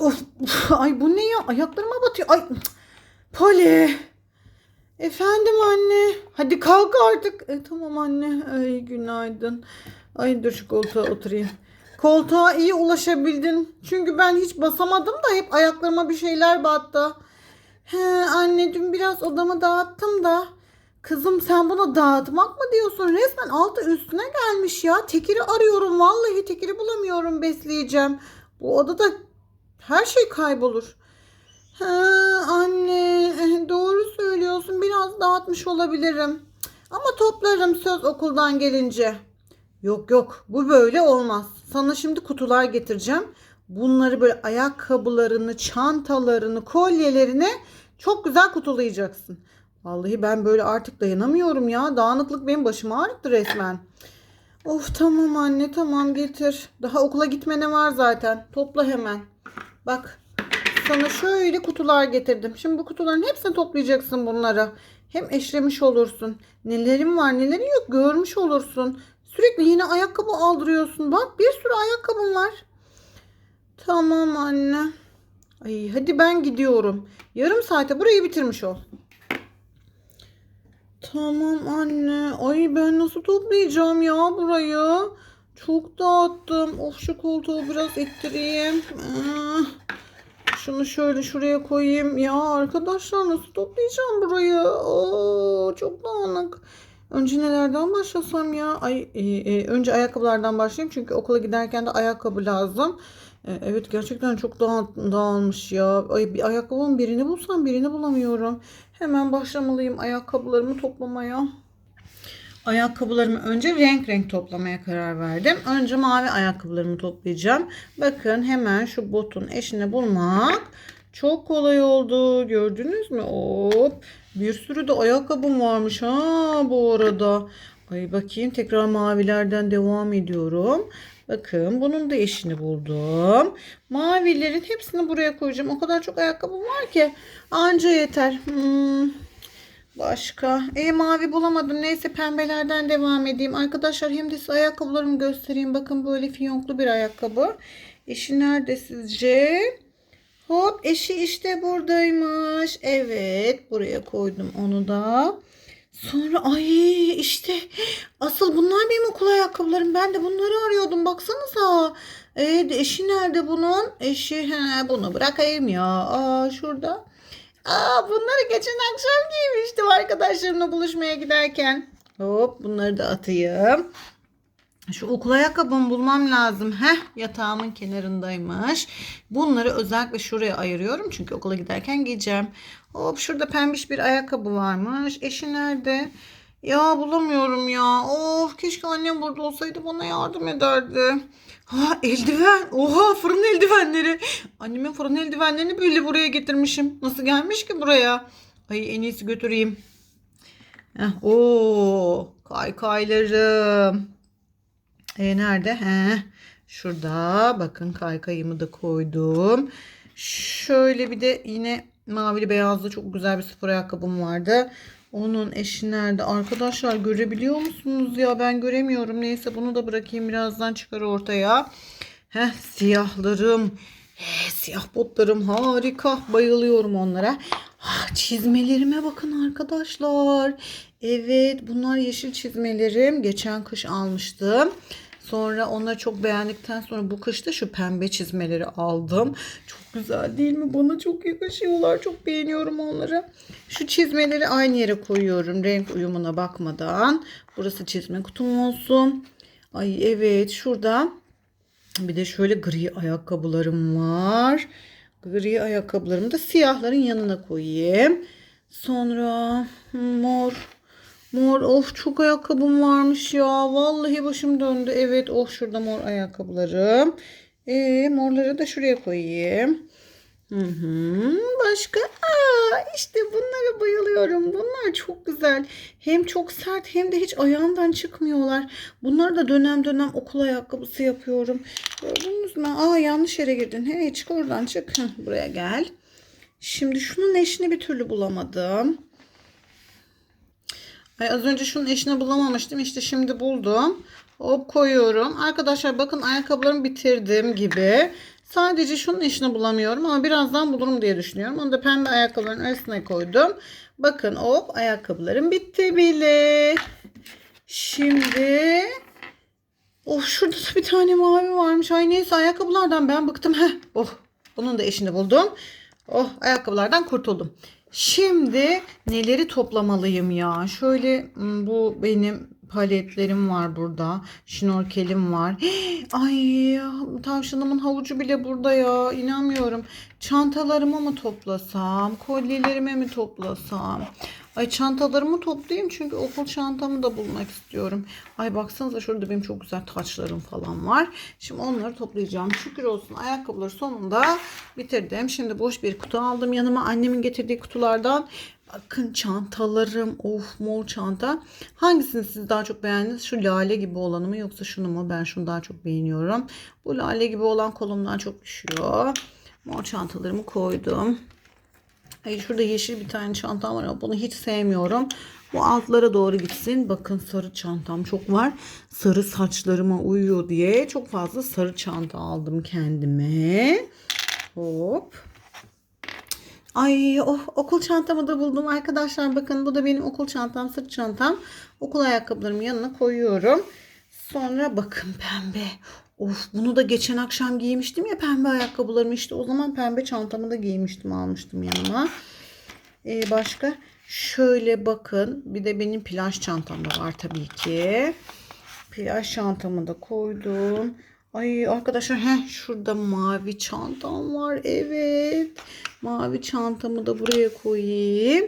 Of, uf, ay bu ne ya? Ayaklarıma batıyor. Ay Poli. Efendim anne. Hadi kalk artık. E, tamam anne. Ay günaydın. Ay dur şu koltuğa oturayım. Koltuğa iyi ulaşabildin. Çünkü ben hiç basamadım da hep ayaklarıma bir şeyler battı. He anne dün biraz odamı dağıttım da. Kızım sen buna dağıtmak mı diyorsun? Resmen altı üstüne gelmiş ya. Tekiri arıyorum. Vallahi tekiri bulamıyorum besleyeceğim. Bu odada her şey kaybolur. Ha, anne eh, doğru söylüyorsun. Biraz dağıtmış olabilirim. Ama toplarım söz okuldan gelince. Yok yok bu böyle olmaz. Sana şimdi kutular getireceğim. Bunları böyle ayakkabılarını, çantalarını, kolyelerini çok güzel kutulayacaksın. Vallahi ben böyle artık dayanamıyorum ya. Dağınıklık benim başımı ağrıttı resmen. Of tamam anne tamam getir. Daha okula gitmene var zaten. Topla hemen. Bak sana şöyle kutular getirdim. Şimdi bu kutuların hepsini toplayacaksın bunları. Hem eşlemiş olursun. Nelerin var nelerin yok görmüş olursun. Sürekli yine ayakkabı aldırıyorsun. Bak bir sürü ayakkabım var. Tamam anne. Ay hadi ben gidiyorum. Yarım saate burayı bitirmiş ol. Tamam anne. Ay ben nasıl toplayacağım ya burayı? Çok dağıttım. Of şu koltuğu biraz ittireyim. Ah. Şunu şöyle şuraya koyayım. Ya arkadaşlar nasıl toplayacağım burayı? Oo, çok dağınık. Önce nelerden başlasam ya? Ay, e, e, önce ayakkabılardan başlayayım çünkü okula giderken de ayakkabı lazım. E, evet gerçekten çok dağ, dağılmış ya. Ay, bir ayakkabımın birini bulsam birini bulamıyorum. Hemen başlamalıyım ayakkabılarımı toplamaya. Ayakkabılarımı önce renk renk toplamaya karar verdim. Önce mavi ayakkabılarımı toplayacağım. Bakın hemen şu botun eşini bulmak çok kolay oldu. Gördünüz mü? Hop. Bir sürü de ayakkabım varmış ha bu arada. Ay bakayım tekrar mavilerden devam ediyorum. Bakın bunun da eşini buldum. Mavilerin hepsini buraya koyacağım. O kadar çok ayakkabım var ki anca yeter. Hmm. Başka? E mavi bulamadım. Neyse pembelerden devam edeyim. Arkadaşlar hem de size ayakkabılarımı göstereyim. Bakın böyle fiyonklu bir ayakkabı. Eşi nerede sizce? Hop eşi işte buradaymış. Evet buraya koydum onu da. Sonra ay işte asıl bunlar benim okul ayakkabılarım. Ben de bunları arıyordum. Baksanıza. Evet eşi nerede bunun? Eşi he bunu bırakayım ya. Aa şurada. Aa bunları geçen akşam giymiştim arkadaşlarımla buluşmaya giderken. Hop bunları da atayım. Şu okul ayakkabımı bulmam lazım. Heh yatağımın kenarındaymış. Bunları özellikle şuraya ayırıyorum. Çünkü okula giderken giyeceğim. Hop şurada pembiş bir ayakkabı varmış. Eşi nerede? Ya bulamıyorum ya. Of keşke annem burada olsaydı bana yardım ederdi. Ha eldiven. Oha fırın eldivenleri. Annemin fırın eldivenlerini böyle buraya getirmişim. Nasıl gelmiş ki buraya? Ay en iyisi götüreyim. Heh, oo kaykaylarım. E nerede? He. Şurada. Bakın kaykayımı da koydum. Şöyle bir de yine mavili beyazlı çok güzel bir spor ayakkabım vardı. Onun eşi nerede? Arkadaşlar görebiliyor musunuz ya? Ben göremiyorum. Neyse bunu da bırakayım. Birazdan çıkar ortaya. Heh siyahlarım. He, siyah botlarım harika. Bayılıyorum onlara. Ah, çizmelerime bakın arkadaşlar. Evet bunlar yeşil çizmelerim. Geçen kış almıştım. Sonra onları çok beğendikten sonra bu kışta şu pembe çizmeleri aldım. Çok güzel değil mi? Bana çok yakışıyorlar. Çok beğeniyorum onları. Şu çizmeleri aynı yere koyuyorum. Renk uyumuna bakmadan. Burası çizme kutum olsun. Ay evet şurada bir de şöyle gri ayakkabılarım var. Gri ayakkabılarımı da siyahların yanına koyayım. Sonra mor Mor of çok ayakkabım varmış ya. Vallahi başım döndü. Evet oh şurada mor ayakkabılarım. E, morları da şuraya koyayım. Hı hı. Başka? Aa, işte bunlara bayılıyorum. Bunlar çok güzel. Hem çok sert hem de hiç ayağımdan çıkmıyorlar. Bunları da dönem dönem okul ayakkabısı yapıyorum. Gördünüz mü? Aa yanlış yere girdin. Hey çık oradan çık. Heh, buraya gel. Şimdi şunun eşini bir türlü bulamadım. Ay az önce şunun eşini bulamamıştım. İşte şimdi buldum. Hop koyuyorum. Arkadaşlar bakın ayakkabılarımı bitirdim gibi. Sadece şunun eşini bulamıyorum ama birazdan bulurum diye düşünüyorum. Onu da pembe ayakkabıların arasına koydum. Bakın hop ayakkabılarım bitti bile. Şimdi Oh şurada da bir tane mavi varmış. Ay neyse ayakkabılardan ben bıktım. Heh, oh bunun da eşini buldum. Oh ayakkabılardan kurtuldum. Şimdi neleri toplamalıyım ya? Şöyle hmm, bu benim paletlerim var burada. Şnorkelim var. Ay tavşanımın havucu bile burada ya. İnanmıyorum. Çantalarımı mı toplasam? Kolyelerimi mi toplasam? Ay çantalarımı toplayayım çünkü okul çantamı da bulmak istiyorum. Ay baksanıza şurada benim çok güzel taçlarım falan var. Şimdi onları toplayacağım. Şükür olsun ayakkabıları sonunda bitirdim. Şimdi boş bir kutu aldım yanıma annemin getirdiği kutulardan. Bakın çantalarım. Of mor çanta. Hangisini siz daha çok beğendiniz? Şu lale gibi olanı mı yoksa şunu mu? Ben şunu daha çok beğeniyorum. Bu lale gibi olan kolumdan çok düşüyor. Mor çantalarımı koydum. Hayır şurada yeşil bir tane çantam var ama bunu hiç sevmiyorum. Bu altlara doğru gitsin. Bakın sarı çantam çok var. Sarı saçlarıma uyuyor diye çok fazla sarı çanta aldım kendime. Hop. Ay oh, okul çantamı da buldum arkadaşlar. Bakın bu da benim okul çantam, sırt çantam. Okul ayakkabılarımı yanına koyuyorum. Sonra bakın pembe. Of bunu da geçen akşam giymiştim ya pembe ayakkabılarımı işte o zaman pembe çantamı da giymiştim almıştım yanıma. Ee, başka şöyle bakın bir de benim plaj çantam da var tabii ki. Plaj çantamı da koydum. Ay arkadaşlar heh, şurada mavi çantam var. Evet. Mavi çantamı da buraya koyayım.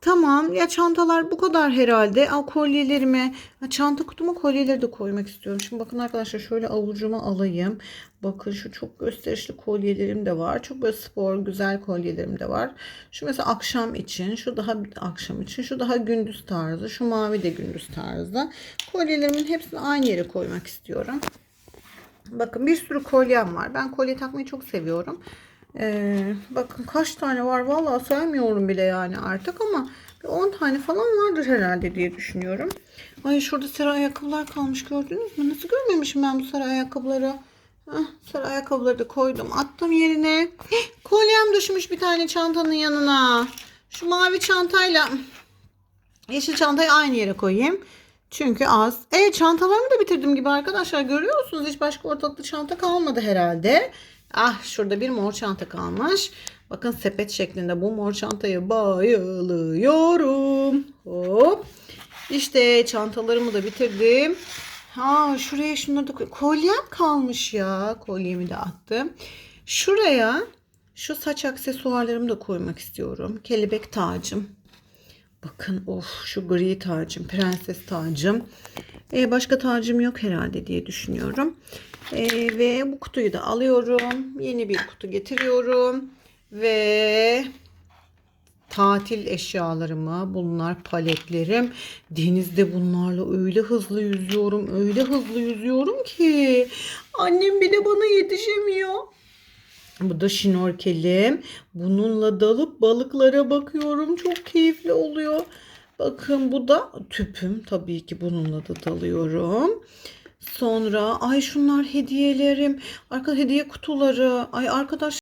Tamam ya çantalar bu kadar herhalde. Aa, kolyelerime, ha, çanta kutuma kolyeleri de koymak istiyorum. Şimdi bakın arkadaşlar şöyle avucuma alayım. Bakın şu çok gösterişli kolyelerim de var. Çok böyle spor güzel kolyelerim de var. Şu mesela akşam için, şu daha akşam için, şu daha gündüz tarzı, şu mavi de gündüz tarzı. Kolyelerimin hepsini aynı yere koymak istiyorum. Bakın bir sürü kolyem var. Ben kolye takmayı çok seviyorum. Ee, bakın kaç tane var vallahi saymıyorum bile yani artık ama bir 10 tane falan vardır herhalde diye düşünüyorum. Ay şurada sarı ayakkabılar kalmış gördünüz mü? Nasıl görmemişim ben bu sarı ayakkabıları? Heh, sarı ayakkabıları da koydum attım yerine. Heh, kolyem düşmüş bir tane çantanın yanına. Şu mavi çantayla yeşil çantayı aynı yere koyayım. Çünkü az. E çantalarımı da bitirdim gibi arkadaşlar. Görüyor musunuz? Hiç başka ortalıkta çanta kalmadı herhalde. Ah şurada bir mor çanta kalmış. Bakın sepet şeklinde bu mor çantaya bayılıyorum. Hop. İşte çantalarımı da bitirdim. Ha şuraya şunları da koy. Kolyem kalmış ya. Kolyemi de attım. Şuraya şu saç aksesuarlarımı da koymak istiyorum. Kelebek tacım. Bakın of şu gri tacım, prenses tacım. Ee, başka tacım yok herhalde diye düşünüyorum. Ee, ve bu kutuyu da alıyorum. Yeni bir kutu getiriyorum. Ve tatil eşyalarımı, bunlar paletlerim. Denizde bunlarla öyle hızlı yüzüyorum, öyle hızlı yüzüyorum ki annem bile bana yetişemiyor. Bu da şnorkelim. Bununla dalıp balıklara bakıyorum. Çok keyifli oluyor. Bakın bu da tüpüm. Tabii ki bununla da dalıyorum. Sonra ay şunlar hediyelerim. Arka hediye kutuları. Ay arkadaş